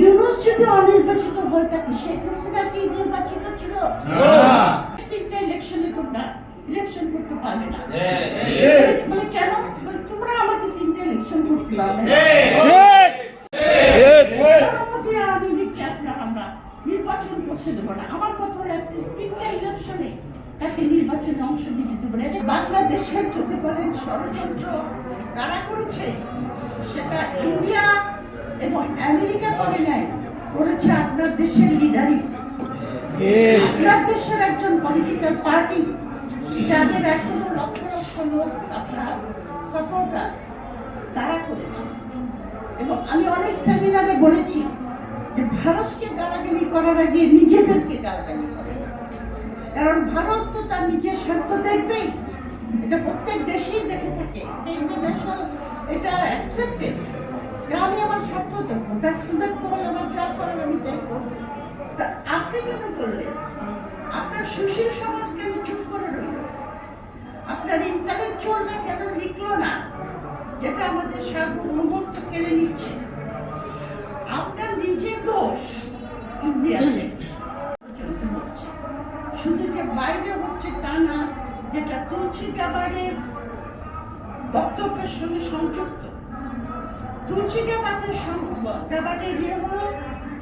ইউনুস যদি অনির্বাচিত হয়ে থাকে। কি নির্বাচিত ছিল? ইলেকশনে তোমরা ইলেকশন করতে পারবে না। বলে কেন? তোমরা আমাকে তিনটা ইলেকশন করতে পারবে নির্বাচন করতে না। আমার একটা ইলেকশনে নির্বাচনে অংশ বাংলাদেশের যদি বলেন ষড়যন্ত্র কারা করেছে? সেটা ইন্ডিয়া এবং আমেরিকা করে নাই করেছে আপনার দেশের লিডারই আপনার দেশের একজন পলিটিক্যাল পার্টি যাদের এখনও লক্ষ লক্ষ লোক আপনার সাপোর্টার তারা করেছে। এবং আমি অনেক সেমিনারে বলেছি যে ভারতকে গালাগালি করার আগে নিজেদেরকে গালাগালি করে। কারণ ভারত তো তার নিজের স্বার্থ দেখবেই এটা প্রত্যেক দেশেই দেখে থাকে। ইন্টারন্যাশনাল এটা অ্যাকসেপ্টেড আমি আমার স্বার্থ দেখব তার তোদের তো বলে আমার যা করার আমি দেখব। তা আপনি কেন করলেন? আপনার সুশীল সমাজ কেন চুপ করে রইল আপনার ইন্টালেকচুয়ালরা কেন লিখলো না? যেটা আমাদের সার্বভৌমত্ব কেড়ে নিচ্ছে। আপনার নিজের দোষ ইন্ডিয়াতে। হচ্ছে শুধু যে বাইরে হচ্ছে তা না, যেটা তুলসী গাবারের বক্তব্যের সঙ্গে সংযুক্ত তুলসী গাবারের গাবারের ইয়ে হলো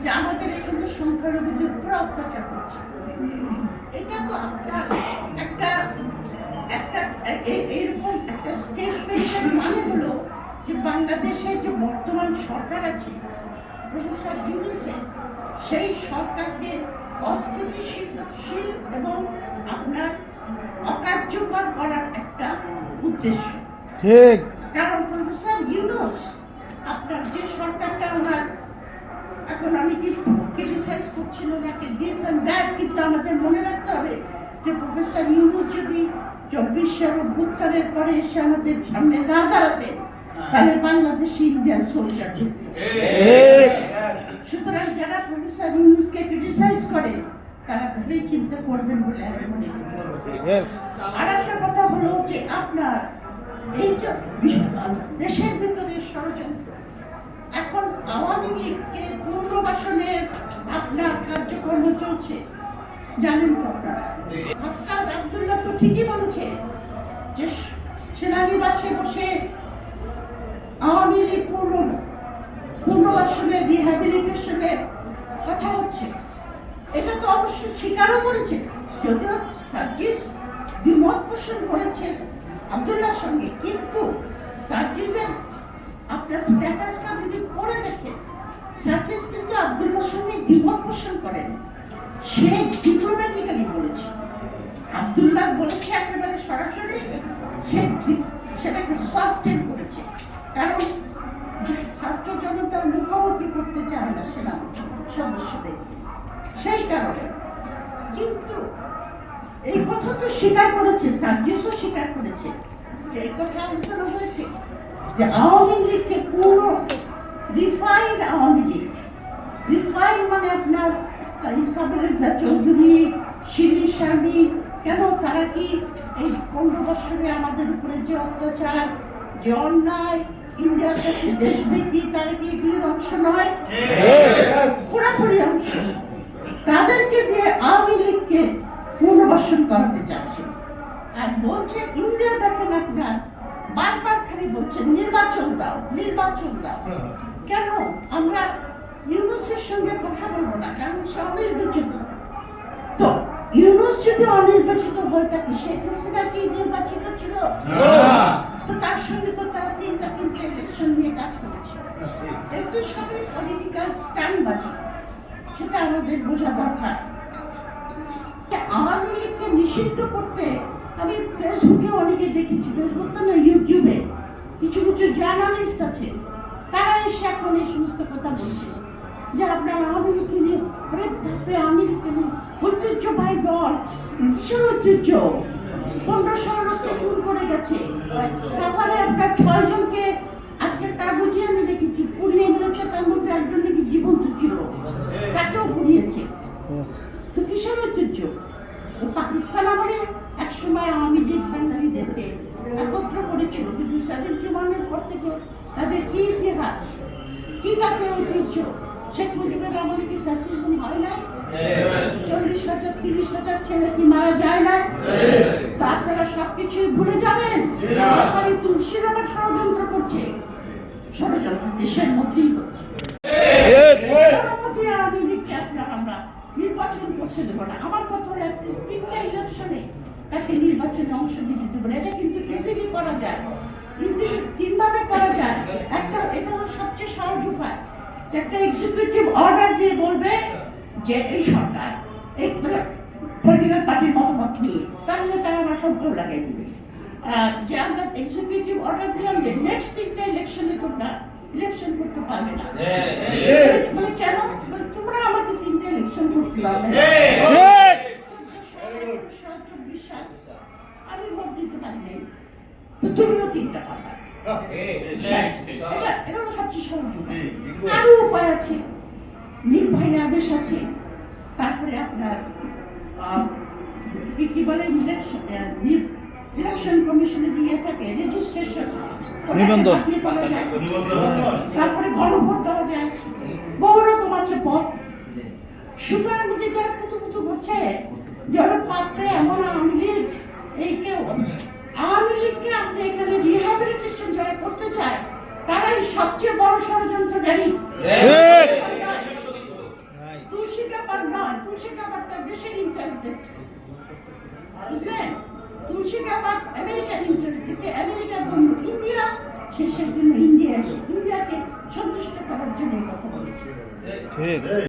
যে আমাদের এখানে সংখ্যালঘুদের উপর অত্যাচার করছে। এটা তো একটা একটা এ- এ- এরকম একটা স্টেটমেন্টের মানে হলো যে বাংলাদেশের যে বর্তমান সরকার আছে প্রফেসর ইউনিসেফ সেই সরকারকে অস্থিতিশীল এবং আপনার অকার্যকর করার একটা উদ্দেশ্য। ঠিক। কারণ প্রফেসর ইউনুস যে সরকারটা ওনার এখন আমি কি ক্রিটিসাইজ করছিল ওনাকে দিস অ্যান্ড দ্যাট কিন্তু আমাদের মনে রাখতে হবে যে প্রফেসর ইউনুস যদি চব্বিশের অভ্যুত্থানের পরে এসে আমাদের সামনে না দাঁড়াবে তাহলে বাংলাদেশে ইন্ডিয়ান সোলজার সুতরাং যারা প্রফেসর ইউনুসকে ক্রিটিসাইজ করে তারা ভেবেই চিন্তা করবেন বলে আমি মনে করি। আর একটা কথা হলো যে আপনার এই যে দেশের ভিতরে ষড়যন্ত্র এখন আওয়ামী লীগকে পুনর্বাসনের আপনার কার্যক্রম চলছে। জানেন তো আপনারা? আবদুল্লাহ তো ঠিকই বলেছে যে সেনানিবাসে বসে আওয়ামী লীগ পূর্ণ পুনর্বাসনের রিহ্যাবিলিটেশনের কথা হচ্ছে। এটা তো অবশ্য স্বীকারও করেছে যদিও সার্জিস দ্বিমত পোষণ করেছে আবদুল্লাহর সঙ্গে কিন্তু সার্জিসের আপনার স্ট্যাটাসটা যদি পড়ে দেখেন সার্জিস কিন্তু আবদুল্লাহর সঙ্গে দ্বিমত পোষণ করেন, সে ডিপ্লোম্যাটিক্যালি বলেছে। আবদুল্লাহ বলেছে একেবারে সরাসরি, সে সেটাকে সফটেন করেছে। কারণ ছাত্র জনতা মুখোমুখি করতে চায় না সেনা সদস্যদের। সেই কারণে কিন্তু এই কথা তো স্বীকার করেছে, সার্জিসও স্বীকার করেছে যে এই কথা আলোচনা হয়েছে। যে আওয়ামী লীগকে পুরো রিফাইন্ড আওয়ামী লীগ। রিফাইন মানে আপনার ইনসাফুল্লাহ চৌধুরী শিরিন শারমি কেন তারা কি এই পনেরো বছরে আমাদের উপরে যে অত্যাচার, যে অন্যায়, ইন্ডিয়ার কাছে দেশ তারা কি এগুলির অংশ নয়? পুরোপুরি অংশ। তাদেরকে দিয়ে আওয়ামী লীগকে পুনর্বাসন করাতে চাচ্ছে আর বলছে, ইন্ডিয়া দেখেন আপনার বারবার খালি বলছে নির্বাচন দাও নির্বাচন দাও। কেন? আমরা ইউনুসের সঙ্গে কথা বলব না কারণ সে অনির্বাচিত। তো ইউনুস যদি অনির্বাচিত হয়ে থাকে শেখ হাসিনা কি নির্বাচিত ছিল? তো তার সঙ্গে তো তারা তিনটা তিনটা ইলেকশন নিয়ে কাজ করেছে। এগুলো সবই পলিটিক্যাল স্ট্যান্ডবাজি সেটা আমাদের বোঝা দরকার। আওয়ামী লীগকে নিষিদ্ধ করতে আমি ফেসবুকে অনেকে দেখেছি, ফেসবুক তো না ইউটিউবে কিছু কিছু জার্নালিস্ট আছে। তারা এসে এখন এই সমস্ত কথা বলছে যে আপনার লীগকে নিয়ে ওরে বাপরে নিয়ে ঐতিহ্যবাহী দল, কিসের ঐতিহ্য? পনেরো ষোলো লোককে খুন করে গেছে। তারপরে আপনার ছয় জনকে আজকের কাগজে আমি দেখেছি পুড়িয়ে মেরেছে তার মধ্যে একজন নাকি জীবন্ত ছিল, তাকেও পুড়িয়েছে তো কিসের ঐতিহ্য? পাকিস্তান এক সময় আওয়ামী লীগ বাঙালিদেরকে একত্র করেছিল। কিন্তু সেভেন্টি ওয়ানের পর থেকে তাদের কি ইতিহাস? কি তাদের ঐতিহ্য? শেখ মুজিবের আমলে কি ফ্যাসিজম হয় না চল্লিশ হাজার তিরিশ হাজার ছেলে কি মারা যায় না তা আপনারা সবকিছুই ভুলে যাবেন? তুলসীর আবার ষড়যন্ত্র করছে। ষড়যন্ত্র দেশের মধ্যেই করছে মধ্যে আওয়ামী লীগকে আপনার আমরা নির্বাচন করতে দেবো না। আমার কথা হলো তিনটা ইলেকশনে তাকে নির্বাচনে অংশ নিতে দেবো না। এটা কিন্তু ইজিলি করা যায়। ইজিলি তিনভাবে করা যায়। একটা, এটা হলো সবচেয়ে সহজ উপায়। যে একটা এক্সিকিউটিভ অর্ডার দিয়ে বলবে যে, এই সরকার, এই পলিটিক্যাল পার্টির মতামত নিয়ে, তাহলে তারা আমার সব লাগাই দিবে। যে আমরা এক্সিকিউটিভ অর্ডার দিলাম যে নেক্সট তিনটা ইলেকশনে তোমরা ইলেকশন করতে পারবে না বলে কেন বলে, তোমরা আমাকে তিনটে করতে পারবে চব্বিশ সাল আমি ভোট দিতে পারিনি তো তুমিও তিনটা এটা এটা সবচেয়ে সহজ আরও উপায় আছে। নির্ভয় আদেশ আছে। তারপরে আপনার কি কি বলে? ইলেকশন ইলেকশন কমিশনে যে ইয়ে থাকে রেজিস্ট্রেশন নিবন্ধন। তারপরে গণভোট দেওয়া যায়। বহু রকম আছে পথ। সুতরাং যে যারা কুতু কুতু করছে যারা পাত্রে এমন আওয়ামী লীগ এই কেউ আওয়ামী লীগকে আপনি এখানে রিহ্যাবিলিটেশন যারা করতে চায় তারাই সবচেয়ে বড় ষড়যন্ত্রকারী তুলসী ব্যাপার নয় তুলসী তার দেশের ইন্টারেস্ট বুঝলেন? তুলসী ব্যাপার আমেরিকার ইন্টারেস্ট আমেরিকার বন্ধু ইন্ডিয়া শেষের জন্য ইন্ডিয়া ইন্ডিয়াকে সন্তুষ্ট করার জন্য কথা বলেছে।